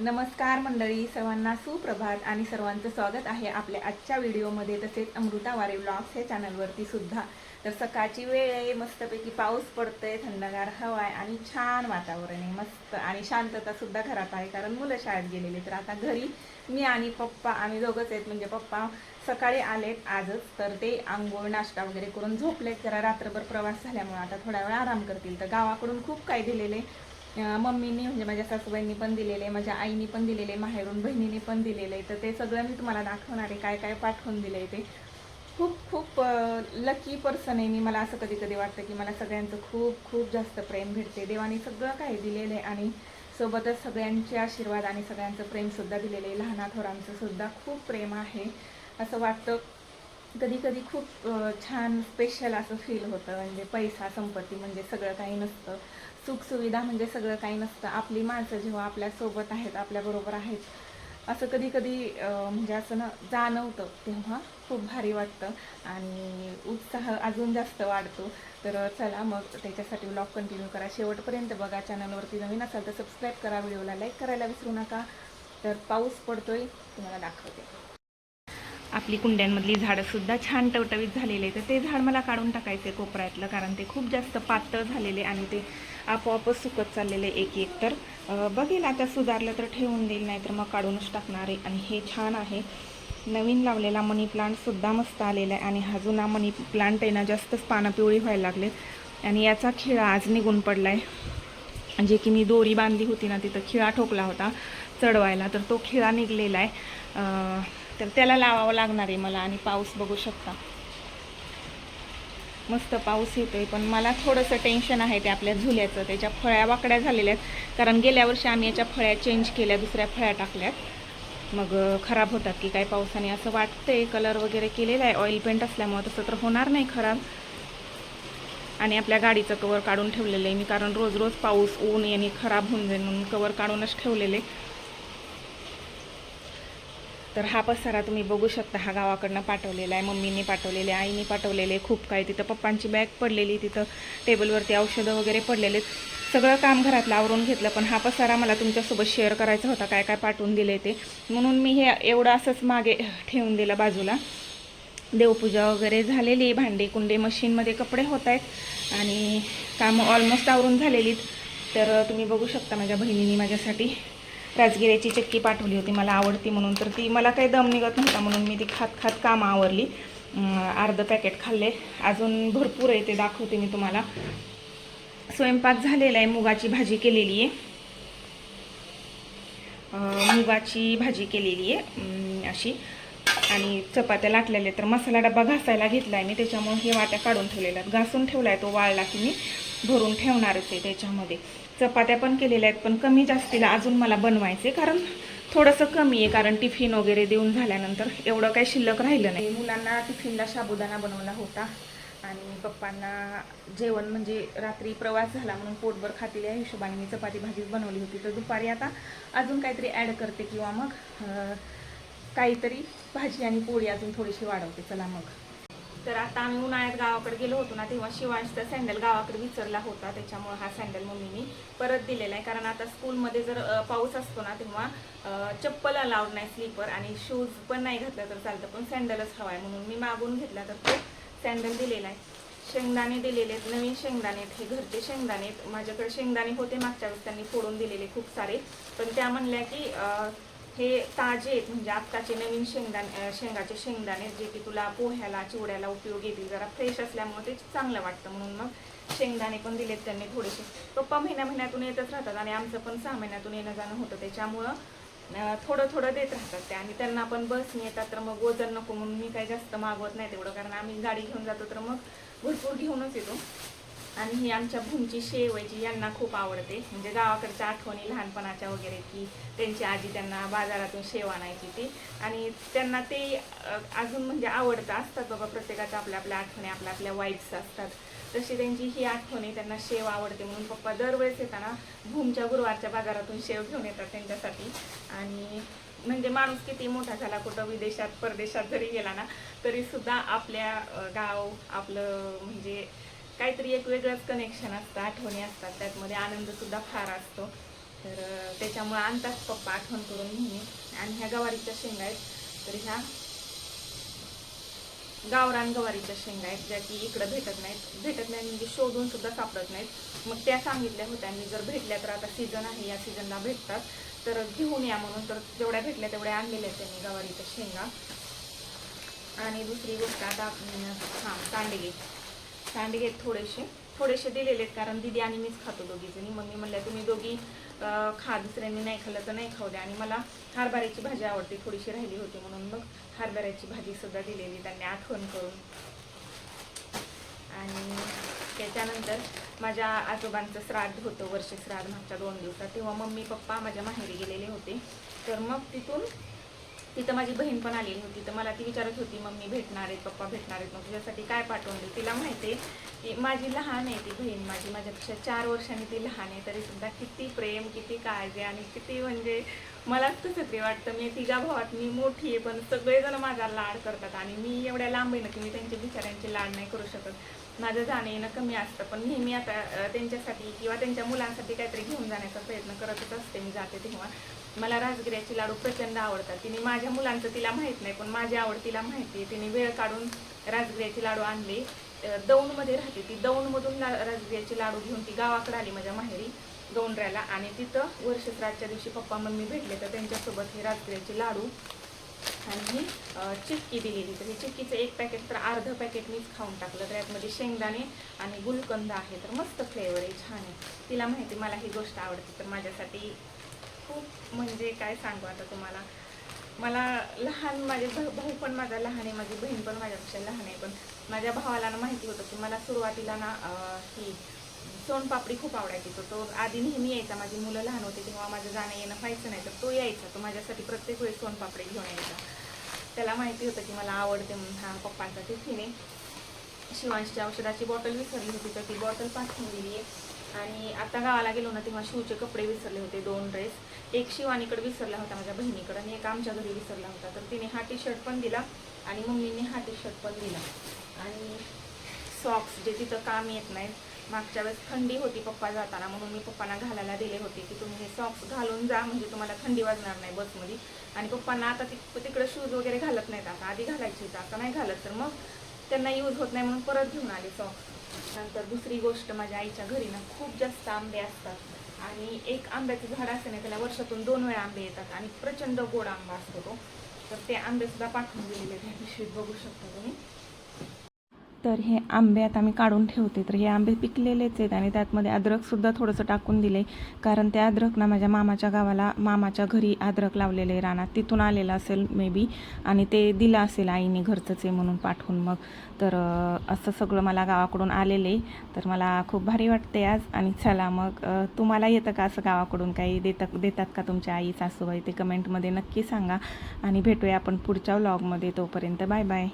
नमस्कार मंडळी सर्वांना सुप्रभात आणि सर्वांचं स्वागत आहे आपल्या आजच्या व्हिडिओमध्ये. तसेच अमृता वारे ब्लॉग्स हे चॅनलवरती सुद्धा. तर सकाळची वेळ आहे मस्तपैकी पाऊस पडतोय थंडगार हवा आहे आणि छान वातावरण आहे. मस्त आणि शांतता सुद्धा घरात आहे कारण मुलं शाळेत गेलेली. तर आता घरी मी आणि पप्पा आम्ही दोघंच आहेत. म्हणजे पप्पा सकाळी आलेत आजच. तर ते आंघोळ नाश्ता वगैरे करून झोपलेत. जरा रात्रभर प्रवास झाल्यामुळे आता थोडा वेळ आराम करतील. तर गावाकडून खूप काही दिलेले आहे मम्मीनी म्हणजे माझ्या सासूबाईंनी पण दिलेले माझ्या आईनी पण दिलेले माहेरून बहिणीने पण दिलेले. तर ते सगळं मी तुम्हाला दाखवणार आहे काय काय पाठवून दिलं आहे ते. खूप खूप लकी पर्सन आहे मी. मला असं कधी कधी वाटतं की मला सगळ्यांचं खूप खूप जास्त प्रेम भेटते. देवाने सगळं काही दिलेलं आहे आणि सोबतच सगळ्यांचे आशीर्वाद आणि सगळ्यांचं प्रेमसुद्धा दिलेलं आहे. लहाना थोरांचं सुद्धा खूप प्रेम आहे. असं वाटतं कधी कधी खूप छान स्पेशल असं फील होतं. म्हणजे पैसा संपत्ती म्हणजे सगळं काही नसतं. सुखसुविधा म्हणजे सगळं काही नसतं. आपली माणसं जेव्हा आपल्यासोबत आहेत आपल्याबरोबर आहेत असं कधी कधी म्हणजे असं ना जाणवतं तेव्हा खूप भारी वाटतं आणि उत्साह अजून जास्त वाढतो. तर चला मग त्याच्यासाठी ब्लॉग कंटिन्यू करा. शेवटपर्यंत बघा चॅनलवरती नवीन असाल तर सबस्क्राईब करा व्हिडिओला लाईक करायला विसरू नका. तर पाऊस पडतोय तुम्हाला दाखवते. आपली कुंड्यांमधली झाडंसुद्धा छान टवटवीत झालेले तर ते झाड मला काढून टाकायचे कोपऱ्यातलं कारण ते खूप जास्त पातळ झालेले आणि ते आपोआपच सुकत चाललेले एक एक तर बघेल आता सुधारलं तर ठेवून देईल नाही तर मग काढूनच टाकणार आहे. आणि हे छान आहे. नवीन लावलेला मनी प्लांटसुद्धा मस्त आलेला आहे. आणि हा जुना मनी प्लांट आहे ना जास्तच पानं पिवळी व्हायला लागले आणि याचा खिळा आज निघून पडला आहे जे की मी दोरी बांधली होती ना तिथं खिळा ठोकला होता चढवायला तर तो खिळा निघलेला आहे. तर त्याला लावावं लागणार आहे मला आणि पाऊस बघू शकता. मस्त पाऊस येतोय पण मला थोडंसं टेन्शन आहे ते आपल्या झुल्याचं. त्याच्या फळ्या वाकड्या झालेल्या आहेत. कारण गेल्या वर्षी आम्ही याच्या फळ्या चेंज केल्या दुसऱ्या फळ्या टाकल्यात. मग खराब होतात की काय पावसाने असं वाटतंय. कलर वगैरे केलेला आहे. ऑइल पेंट असल्यामुळं तसं तर होणार नाही खराब. आणि आपल्या गाडीचं कवर काढून ठेवलेलं आहे. मी कारण रोज रोज पाऊस ऊन याने खराब होऊन जाईल म्हणून कवर काढूनच ठेवलेले तर हा पसारा तुम्ही बघू शकता हा गावाकडनं पाठवलेला आहे मम्मीने पाठवलेले आईने पाठवलेले खूप काही. तिथं पप्पांची बॅग पडलेली तिथं टेबलवरती औषधं वगैरे पडलेले. सगळं काम घरातलं आवरून घेतलं पण हा पसारा मला तुमच्यासोबत शेअर करायचा होता काय काय पाठवून दिले ते. म्हणून मी हे एवढं असंच मागे ठेवून दिलं बाजूला. देवपूजा वगैरे झालेली भांडे कुंडे मशीनमध्ये कपडे होत आहेत आणि कामं ऑलमोस्ट आवरून झालेलीत. तर तुम्ही बघू शकता माझ्या बहिणीने माझ्यासाठी राजगिऱ्याची चक्की पाठवली होती मला आवडती म्हणून. तर ती मला काही दम निघत नव्हता म्हणून मी ती खात खात कामं आवरली. अर्धं पॅकेट खाल्ले. अजून भरपूर आहे ते दाखवते मी तुम्हाला. स्वयंपाक झालेला आहे मुगाची भाजी केलेली आहे. मुगाची भाजी केलेली आहे अशी. आणि चपात्या लाटलेल्या तर मसाला डबा घासायला घेतला आहे मी त्याच्यामुळे हे वाट्या काढून ठेवलेल्या आहेत. घासून ठेवला आहे तो वाळला की मी भरून ठेवणारच आहे त्याच्यामध्ये. चपात्या पण केलेल्या आहेत पण कमी जास्तीला अजून मला बनवायचे कारण थोडंसं कमी आहे कारण टिफिन वगैरे देऊन झाल्यानंतर एवढं काही शिल्लक राहिलं नाही. मुलांना टिफिनला साबुदाणा बनवला होता आणि पप्पांना जेवण म्हणजे रात्री प्रवास झाला म्हणून पोटभर खातील या हिशोबाने मी चपाती भाजीच बनवली होती. तर दुपारी आता अजून काहीतरी ॲड करते किंवा मग काहीतरी भाजी आणि पोळी अजून थोडीशी वाढवते. चला मग. तर आता आम्ही उन्हाळ्यात गावाकडे गेलो होतो ना तेव्हा शिवांशचा सँडल गावाकडे विसरला होता. त्याच्यामुळे हा सँडल मम्मीनी परत दिलेला आहे. कारण आता स्कूलमध्ये जर पाऊस असतो ना तेव्हा चप्पल अलाउड नाही स्लीपर आणि शूज पण नाही घातलं तर चालतं. पण सँडलच हवा आहे म्हणून मी मागून घेतला तर तो सँडल दिलेला आहे. शेंगदाणे दिलेले आहेत. नवीन शेंगदाणे आहेत. हे घरचे शेंगदाणे आहेत. माझ्याकडे शेंगदाणे होते मागच्या वेळेस. त्यांनी फोडून दिलेले खूप सारे. पण त्या म्हणल्या की हे ताजे आहेत म्हणजे आत्ताचे नवीन शेंगदाणे शेंगाचे शेंगदाणे जे की तुला पोह्याला चिवड्याला उपयोग येतील जरा फ्रेश असल्यामुळे ते चांगलं वाटतं. म्हणून मग शेंगदाणे पण दिलेत त्यांनी थोडेसे. पप्पा महिन्या महिन्यातून येतच राहतात आणि आमचं पण सहा महिन्यातून येणं जाणं होतं. त्याच्यामुळं थोडं थोडं देत राहतात ते. आणि त्यांना पण बसने येतात तर मग वजन नको म्हणून मी काही जास्त मागवत नाही तेवढं. कारण आम्ही गाडी घेऊन जातो तर मग भरपूर घेऊनच येतो. आणि ही आमच्या भूमची शेवायची यांना खूप आवडते. म्हणजे गावाकडच्या आठवणी लहानपणाच्या वगैरे की त्यांची आजी त्यांना बाजारातून शेव आणायची ती. आणि त्यांना ते अजून म्हणजे आवडतं असतात बाबा प्रत्येकाच्या आपल्या आपल्या आठवणी आपल्या आपल्या वाईट्स असतात. तशी त्यांची ही आठवणी त्यांना शेव आवडते म्हणून पप्पा दरवेळेस येताना भूमच्या गुरुवारच्या बाजारातून शेव घेऊन येतात त्यांच्यासाठी. आणि म्हणजे माणूस किती मोठा झाला कुठं विदेशात परदेशात जरी गेला ना तरी सुद्धा आपल्या गाव आपलं म्हणजे काहीतरी एक वेगळंच कनेक्शन असतं आठवणी असतात त्यातमध्ये आनंद सुद्धा फार असतो. तर त्याच्यामुळं त्याच्यामुळे आणतात पप्पा आठवण करून नेहमी. आणि ह्या गवारीच्या शेंगा आहेत तर ह्या गावरान गवारीच्या शेंगा आहेत ज्या की इकडं भेटत नाहीत. भेटत नाही म्हणजे शोधून सुद्धा सापडत नाहीत. मग त्या सांगितल्या होत्या मी जर भेटल्या तर आता सीझन आहे या सीझनला भेटतात. तर घेऊन या म्हणून तर जेवढ्या भेटल्या तेवढ्या आणलेल्या आहेत त्यांनी गवारीच्या शेंगा. आणि दुसरी गोष्ट आता हां सांडगे. सांडगे आहेत थोडेसे. थोडेसे दिलेले आहेत कारण दिदी आणि मीच खातो दोघीजणी मग मी म्हणलं तुम्ही दोघी खा. दुसऱ्यांनी नाही खाल्लं तर नाही खाऊ द्या. आणि मला हरभऱ्याची भाजी आवडते. थोडीशी राहिली होती म्हणून मग हरभऱ्याची भाजी सुद्धा दिलेली त्यांनी आठवण करून. आणि त्याच्यानंतर माझ्या आजोबांचं श्राद्ध होतं वर्ष श्राद्ध मागच्या दोन दिवसात. तेव्हा मम्मी पप्पा माझ्या माहेरी गेलेले होते. तर मग तिथून तिथं माझी बहीण पण आलेली होती तर मला ती विचारत होती मम्मी भेटणार आहेत पप्पा भेटणार आहेत मग तुझ्यासाठी काय पाठवून दे तिला माहिती आहे की माझी लहान आहे ती बहीण माझी माझ्यापेक्षा चार वर्षांनी ती लहान आहे तरी सुद्धा किती प्रेम किती काळजी आणि किती म्हणजे मलाच तसं ते वाटतं. मी तिघा भावात मी मोठी आहे पण सगळेजण माझा लाड करतात आणि मी एवढ्या लांब आहे ना की मी त्यांच्या बिचाऱ्यांची लाड नाही करू शकत. माझं जाणं येणं कमी असतं. पण नेहमी आता त्यांच्यासाठी किंवा त्यांच्या मुलांसाठी काहीतरी घेऊन जाण्याचा प्रयत्न करतच असते मी जाते तेव्हा. मला राजगिऱ्याची लाडू प्रचंड आवडतात. तिने माझ्या मुलांचं तिला माहीत नाही पण माझी आवड तिला माहिती आहे. तिने वेळ काढून राजगिऱ्याची लाडू आणले. दौंडमध्ये राहते ती. दौंडमधून ला राजगिऱ्याचे लाडू घेऊन ती गावाकडे आली माझ्या माहेरी दौंडऱ्याला. आणि तिथं वर्षश्राच्या दिवशी पप्पा मम्मी भेटले. तर त्यांच्यासोबत हे राजगिऱ्याचे लाडू आणि ही चिक्की दिलेली. तर ही चिक्कीचं एक पॅकेट तर अर्धं पॅकेट मीच खाऊन टाकलं. तर यातमध्ये शेंगदाणे आणि गुलकंद आहे. तर मस्त फ्लेवर आहे. छान आहे. तिला माहिती मला ही गोष्ट आवडते. तर माझ्यासाठी खूप म्हणजे काय सांगू आता तुम्हाला? मला लहान माझे भाऊ पण माझा लहान आहे. माझी बहीण पण माझ्यापेक्षा लहान आहे. पण माझ्या भावाला ना माहिती होतं की मला सुरुवातीला ना ही सोनपापडी खूप आवडायची. तो तो आधी नेहमी यायचा. माझी मुलं लहान होती तेव्हा माझं जाणं येणं व्हायचं नाही. तर तो यायचा. तो माझ्यासाठी प्रत्येक वेळेस सोनपापडी घेऊन यायचा. त्याला माहिती होतं की मला आवडते म्हणून हा पप्पांचा टिफिन आहे. शिवांशच्या औषधाची बॉटल विसरली होती तर ती बॉटल पाठवून दिली आहे. आणि आता गावाला गेलो ना तेव्हा शिवचे कपडे विसरले होते दोन ड्रेस एक शिवानीकडे विसरला होता माझ्या बहिणीकडे आणि एक आमच्या घरी विसरला होता. तर तिने हा टी शर्ट पण दिला आणि मम्मीने हा टी शर्ट पण दिला. आणि सॉक्स जे तिथं काम येत नाहीत मागच्या वेळेस थंडी होती पप्पा जाताना म्हणून मी पप्पांना घालायला दिले होते की तुम्ही हे सॉक्स घालून जा म्हणजे तुम्हाला थंडी वाजणार नाही बसमध्ये. आणि पप्पांना आता ति तिकडे शूज वगैरे घालत नाहीत आता आधी घालायचे होते आता नाही घालत. तर मग त्यांना यूज होत नाही म्हणून परत घेऊन आले सॉक्स नंतर दुसरी गोष्ट माझ्या आईच्या घरी ना खूप जास्त आंबे असतात. आणि एक आंब्याचं झाड असते ना त्याला वर्षातून दोन वेळा आंबे येतात आणि प्रचंड गोड आंबा असतो तो. तर ते आंबेसुद्धा पाठवून दिलेले आहेत. पिशवीत बघू शकता तुम्ही. तर हे आंबे आता मी काढून ठेवते. तर हे आंबे पिकलेलेच आहेत आणि त्यातमध्ये अद्रकसुद्धा थोडंसं टाकून दिले कारण ते अद्रक ना माझ्या मामाच्या गावाला मामाच्या घरी अद्रक लावलेले आहे रानात. तिथून आलेलं असेल मे बी आणि ते दिलं असेल आईने घरचंच आहे म्हणून पाठवून मग. तर असं सगळं मला गावाकडून आलेलं आहे तर मला खूप भारी वाटते आज. आणि चला मग तुम्हाला येतं का असं गावाकडून काही देतात देतात का तुमच्या आई सासूबाई? ते कमेंटमध्ये नक्की सांगा. आणि भेटूया आपण पुढच्या व्लॉगमध्ये तोपर्यंत बाय बाय